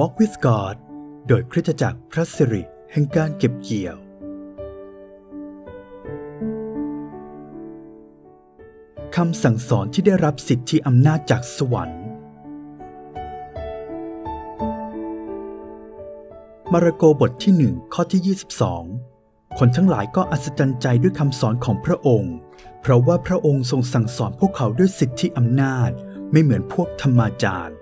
Walk with God โดยคริสตจักรพระสิริแห่งการเก็บเกี่ยว คำสั่งสอนที่ได้รับสิทธิอำนาจจากสวรรค์ มาระโกบทที่หนึ่งข้อที่ 22 คนทั้งหลายก็อัศจรรย์ใจด้วยคำสอนของพระองค์ เพราะว่าพระองค์ทรงสั่งสอนพวกเขาด้วยสิทธิอำนาจ ไม่เหมือนพวกธรรมาจารย์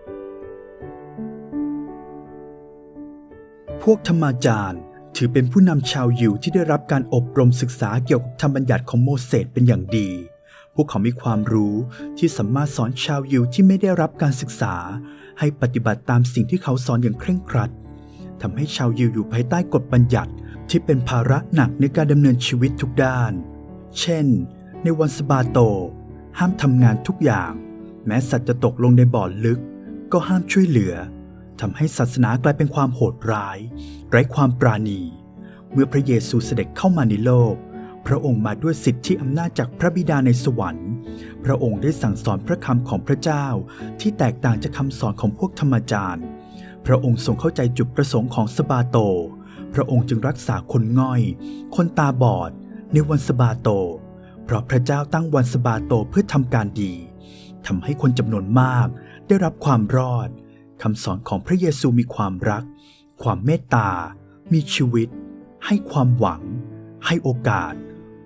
พวกธรรมาจารย์ ถือเป็นผู้นำชาวยิวที่ได้รับการอบรมศึกษาเกี่ยวกับธรรมบัญญัติของโมเสสเป็นอย่างดี พวกเขามีความรู้ที่สามารถสอนชาวยิวที่ไม่ได้รับการศึกษา ให้ปฏิบัติตามสิ่งที่เขาสอนอย่างเคร่งครัดทำให้ชาวยิวอยู่ภายใต้กฎบัญญัติที่เป็นภาระหนักในการดำเนินชีวิตทุกด้าน เช่น ในวันสะบาโต ห้ามทำงานทุกอย่าง แม้สัตว์จะตกลงในบ่อลึก ก็ห้ามช่วยเหลือ ทำให้ศาสนากลายเป็นความโหดร้าย ไร้ความปราณี เมื่อพระเยซูเสด็จเข้ามาในโลก พระองค์มาด้วยสิทธิอำนาจจากพระบิดาในสวรรค์ พระองค์ได้สั่งสอนพระคำของพระเจ้า ที่แตกต่างจากคำสอนของพวกธรรมจารย์ พระองค์ทรงเข้าใจจุดประสงค์ของสบาโต พระองค์จึงรักษาคนง่อย คนตาบอด ในวันสบาโต เพราะพระเจ้าตั้งวันสบาโตเพื่อทำการดีทำให้คนจำนวนมากได้รับความรอด คำสอนของพระเยซูมีความรัก ความเมตตา มีชีวิต ให้ความหวัง ให้โอกาส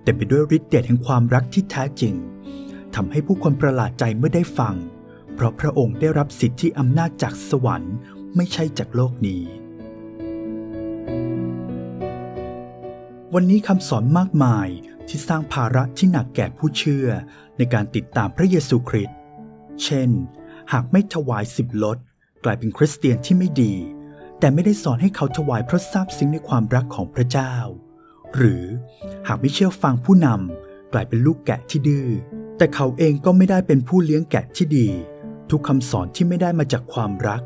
เต็มไปด้วยฤทธิ์เดชแห่งความรักที่แท้จริงทำให้ผู้คนประหลาดใจเมื่อได้ฟัง เพราะพระองค์ได้รับสิทธิอำนาจจากสวรรค์ไม่ใช่จากโลกนี้ วันนี้คำสอนมากมายที่สร้างภาระที่หนักแก่ผู้เชื่อในการติดตามพระเยซูคริสต์ เช่น หากไม่ถวายสิบลด กลายเป็นคริสเตียนที่ไม่ดี แต่ไม่ได้สอนให้เขาถวายเพราะทราบซึ้งในความรักของพระเจ้า หรือหากไม่เชื่อฟังผู้นำกลายเป็นลูกแกะที่ดื้อแต่เขาเองก็ไม่ได้เป็นผู้เลี้ยงแกะที่ดี ทุกคำสอนที่ไม่ได้มาจากความรัก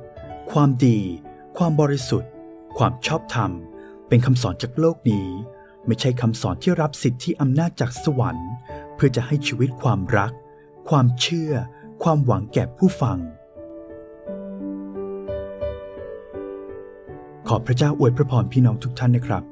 ความดี ความบริสุทธิ์ ความชอบธรรม เป็นคำสอนจากโลกนี้ ไม่ใช่คำสอนที่รับสิทธิอำนาจจากสวรรค์ เพื่อจะให้ชีวิตความรัก ความเชื่อ ความหวังแก่ผู้ฟัง ขอพระเจ้าอวยพระพรพี่น้องทุกท่านนะครับ